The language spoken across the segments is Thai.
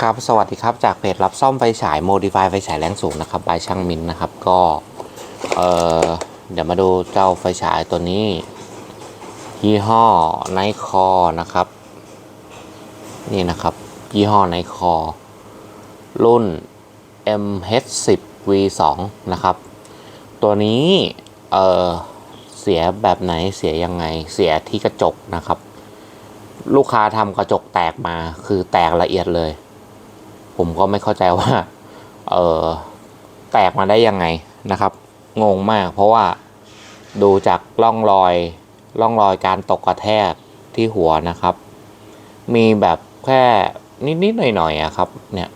ครับสวัสดีครับจากเพจรับซ่อมไฟฉาย Modify ไฟฉายแรงสูงนะครับบายช่างมินนะครับก็เออเดี๋ยวมาดูเจ้าไฟฉายตัวนี้ยี่ห้อไนคอนะครับ นี่นะครับยี่ห้อไนคอรุ่น MH10 V2 นะครับ ตัวนี้เออเสียแบบไหนเสียยังไงเสียที่กระจกนะครับ ลูกค้าทำกระจกแตกมาคือแตกละเอียดเลย ผมก็ไม่เข้าใจว่า เออแตกมาได้ยังไงนะครับ งงมาก เพราะว่าดูจากร่องรอยร่องรอยการตกกระแทกที่หัวนะครับ มีแบบแค่นิดๆหน่อยๆอะครับ เนี่ย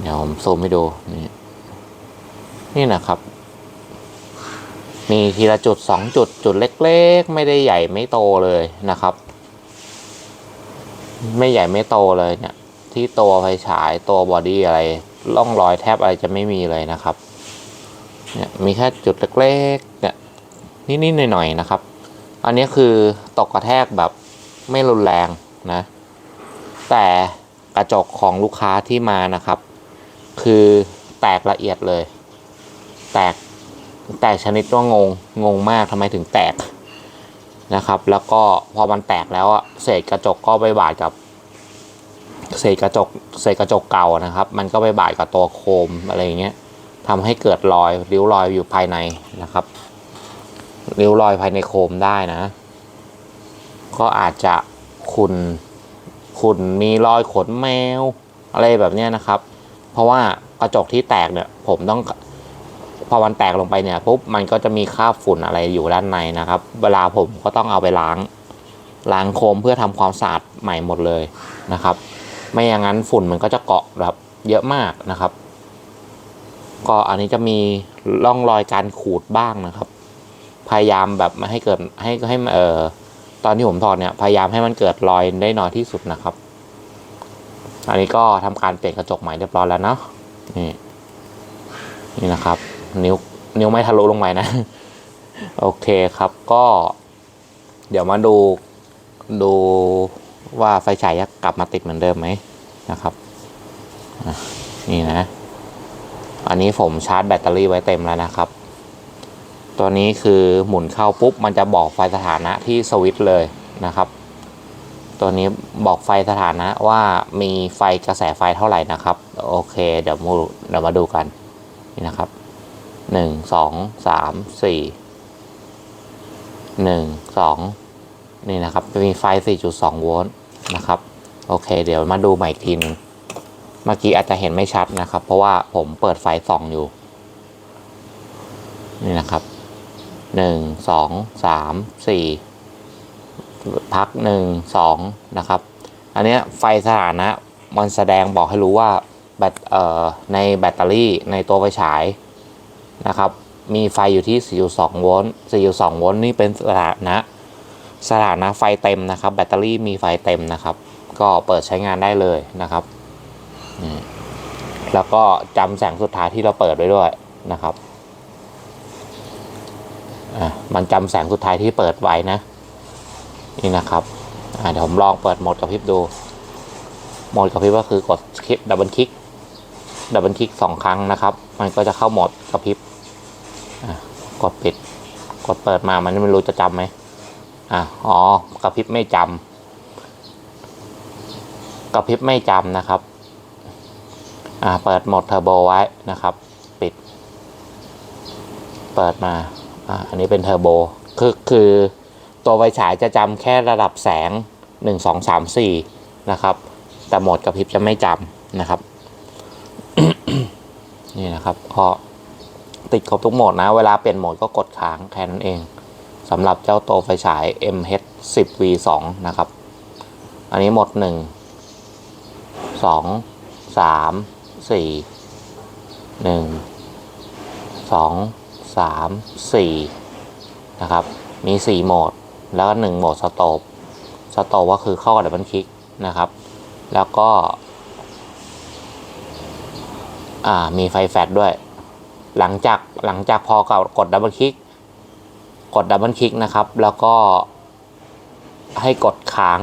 เดี๋ยวผมซูมให้ดูนี่นี่นะครับ มีทีละจุดสองจุดจุดเล็ก ๆ ไม่ได้ใหญ่ไม่โตเลยนะครับ ไม่ใหญ่ไม่โตเลยเนี่ย ที่ตัวไฟฉายตัวบอดี้อะไรร่องรอยแทบอะไรจะไม่มีเลยนะครับ เนี่ยมีแค่จุดเล็กๆเนี่ยนิดๆหน่อยๆนะครับ อันนี้คือตกกระแทกแบบไม่รุนแรงนะ แต่กระจกของลูกค้าที่มานะครับ คือแตกละเอียดเลย แตกแตกชนิดว่างงงงมากทำไมถึงแตก นะครับ แล้วก็พอมันแตกแล้วเศษกระจกก็ไปบาดกับเศษกระจกเศษกระจกเก่านะครับ มันก็ไปบาดกับตัวโคมอะไรอย่างเงี้ยทำให้เกิดรอยริ้วรอยอยู่ภายในนะครับริ้วรอยภายในโคมได้นะ ก็อาจจะขุนขุนมีรอยขนแมว อะไรแบบเนี้ยนะครับ เพราะว่ากระจกที่แตกเนี่ย ผมต้อง พอมันแตกลงไปเนี่ยปุ๊บมันก็จะมีคราบฝุ่นอะไรอยู่ด้านในนะครับ เวลาผมก็ต้องเอาไปล้างล้างโคมเพื่อทำความสะอาดใหม่หมดเลยนะครับ ไม่อย่างนั้นฝุ่นมันก็จะเกาะแบบเยอะมากนะครับ ก็อันนี้จะมีร่องรอยการขูดบ้างนะครับ พยายามแบบไม่ให้เกิดให้ให้เอ่อตอนที่ผมถอดเนี่ยพยายามให้มันเกิดรอยได้น้อยที่สุดนะครับ อันนี้ก็ทำการเปลี่ยนกระจกใหม่เรียบร้อยแล้วเนาะนี่นี่นะครับ นิ้วนิ้วไม่ทะลุลงไปนะ โอเคครับก็ เดี๋ยวมาดูดูว่าไฟฉายจะกลับมาติดเหมือนเดิมไหมนะครับนี่นะ อันนี้ผมชาร์จแบตเตอรี่ไว้เต็มแล้วนะครับ ตัวนี้คือหมุนเข้าปุ๊บ มันจะบอกไฟสถานะที่สวิตช์เลยนะครับ ตัวนี้บอกไฟสถานะว่ามีไฟกระแสไฟเท่าไหร่นะครับ โอเค เดี๋ยวมาเดี๋ยวมาดูกันนี่นะครับ หนึ่งสองสามสี่หนึ่งสองนี่นะครับ มีไฟ 4.2 โวลต์นะครับ โอเค เดี๋ยวมาดูใหม่อีกทีนึงเมื่อกี้อาจจะเห็นไม่ชัดนะครับ เพราะว่าผมเปิดไฟส่องอยู่ นี่นะครับหนึ่งสองสามสี่พักหนึ่งสองนะครับ อันนี้ไฟสถานะมันแสดงบอกให้รู้ว่าแบตเอ่อในแบตเตอรี่ในตัวไฟฉาย นะครับ มีไฟอยู่ที่ 4.2 โวลต์4.2 โวลต์นี่เป็นสถานะ สถานะไฟเต็มนะครับ แบตเตอรี่มีไฟเต็มนะครับ ก็เปิดใช้งานได้เลยนะครับ แล้วก็จำแสงสุดท้ายที่เราเปิดไว้ด้วยนะครับอะมันจำแสงสุดท้ายที่เปิดไว้นะ นี่นะครับเดี๋ยวผมลองเปิดโหมดกระพริบดู โหมดกระพริบก็คือกดคลิกดับเบิลคลิกดับเบิลคลิกสองครั้งนะครับ มันก็จะเข้าโหมดกระพริบ กดปิดกดเปิดมามันไม่รู้จะจำไหมอะอ๋อกระพริบไม่จำกระพริบไม่จำนะครับอ่าเปิดโหมดเทอร์โบไว้นะครับ ปิด เปิดมาอ่าอันนี้เป็นเทอร์โบคือคือตัวไฟฉายจะจำแค่ระดับแสงหนึ่งสองสามสี่นะครับ แต่โหมดกระพริบจะไม่จำนะครับ นี่นะครับก็ ติดครบทุกโหมดนะ เวลาเปลี่ยนโหมดก็กดค้างแค่นั้นเองสำหรับเจ้าตัวไฟฉาย MH10V2 นะครับ อันนี้หมด 1 2 3 4 1 2 3 4 นะครับ มี 4 โหมด แล้วก็ 1 โหมดสโตปสโตปก็คือเข้ากับดับเบิลคลิกนะครับ แล้วก็ อ่า มีไฟแฟลชด้วย หลังจากหลังจากพอกดดับเบิลคลิก กดดับเบิลคลิกนะครับ แล้วก็ให้กดค้าง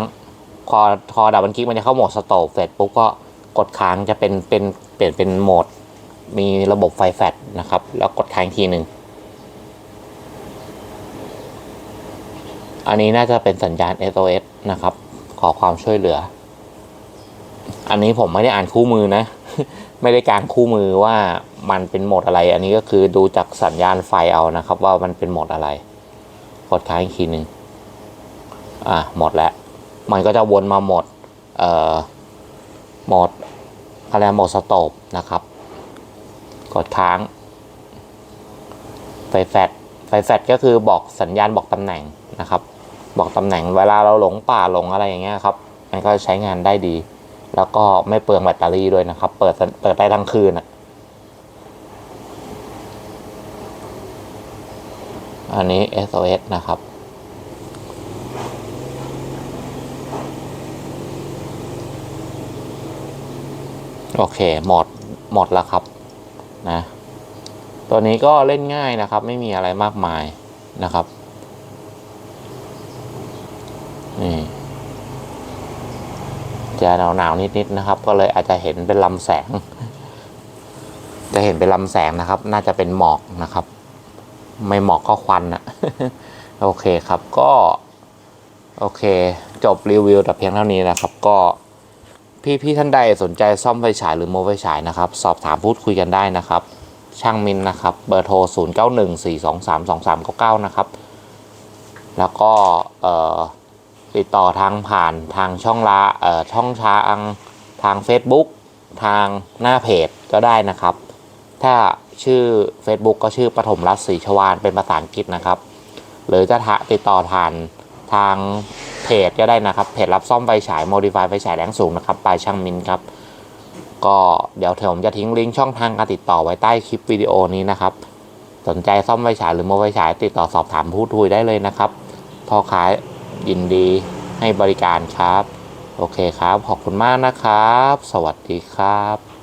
พอพอดับเบิลคลิกมันจะเข้าโหมดสโตปเสร็จปุ๊บก็กดค้างจะเป็นเป็นเปลี่ยนเป็นโหมด มีระบบไฟแฟลชนะครับ แล้วกดค้างทีหนึ่งอันนี้น่าจะเป็นสัญญาณ SOS นะครับ ขอความช่วยเหลือ อันนี้ผมไม่ได้อ่านคู่มือนะ ไม่ได้การคู่มือว่ามันเป็นโหมดอะไร อันนี้ก็คือดูจากสัญญาณไฟเอานะครับ ว่ามันเป็นโหมดอะไร กดค้างอีกทีหนึ่งอะหมดแล้ว มันก็จะวนมาโหมดเอ่อโหมดอะไรโหมดสโตปนะครับ กดค้างไฟแฟลชไฟแฟลชก็คือบอกสัญญาณบอกตำแหน่งนะครับ บอกตำแหน่งเวลาเราหลงป่าหลงอะไรอย่างเงี้ยครับ มันก็ใช้งานได้ดี แล้วก็ไม่เปลืองแบตเตอรี่ด้วยนะครับ เปิดเปิดได้ทั้งคืนอะอันนี้ SOS นะครับ โอเค หมด หมดแล้วครับ นะ ตัวนี้ก็เล่นง่ายนะครับ ไม่มีอะไรมากมายนะครับ นี่ จะหนาวหนาวนิดๆนะครับ ก็เลยอาจจะเห็นเป็นลำแสง จะเห็นเป็นลำแสงนะครับ น่าจะเป็นหมอกนะครับ ไม่หมอกก็ควันอะโอเคครับก็ โอเค จบรีวิวแต่เพียงเท่านี้นะครับ ก็พี่พี่ท่านใดสนใจซ่อมไฟฉายหรือโมไฟฉายนะครับ สอบถามพูดคุยกันได้นะครับ ช่างมินนะครับ เบอร์โทร 0 9 1 4 2 3 2 3 9 9 นะครับ แล้วก็เอ่อ ติดต่อทางผ่านทางช่องละเอ่อช่องทางทาง Facebook ทางหน้าเพจก็ได้นะครับ ถ้าชื่อ Facebook ก็ชื่อปฐมรัตน์ศรีชวานเป็นภาษาอังกฤษนะครับ หรือจะทะติดต่อผ่านทางเพจก็ได้นะครับ เพจรับซ่อมไฟฉาย Modify ไฟฉายแรงสูงนะครับปลายช่างมินครับ ก็เดี๋ยวผมจะทิ้งลิงก์ช่องทางการติดต่อไว้ใต้คลิปวิดีโอนี้นะครับ สนใจซ่อมไฟฉายหรือโมไฟฉายติดต่อสอบถามพูดคุยได้เลยนะครับพอค้า ยินดีให้บริการครับ โอเคครับ ขอบคุณมากนะครับ สวัสดีครับ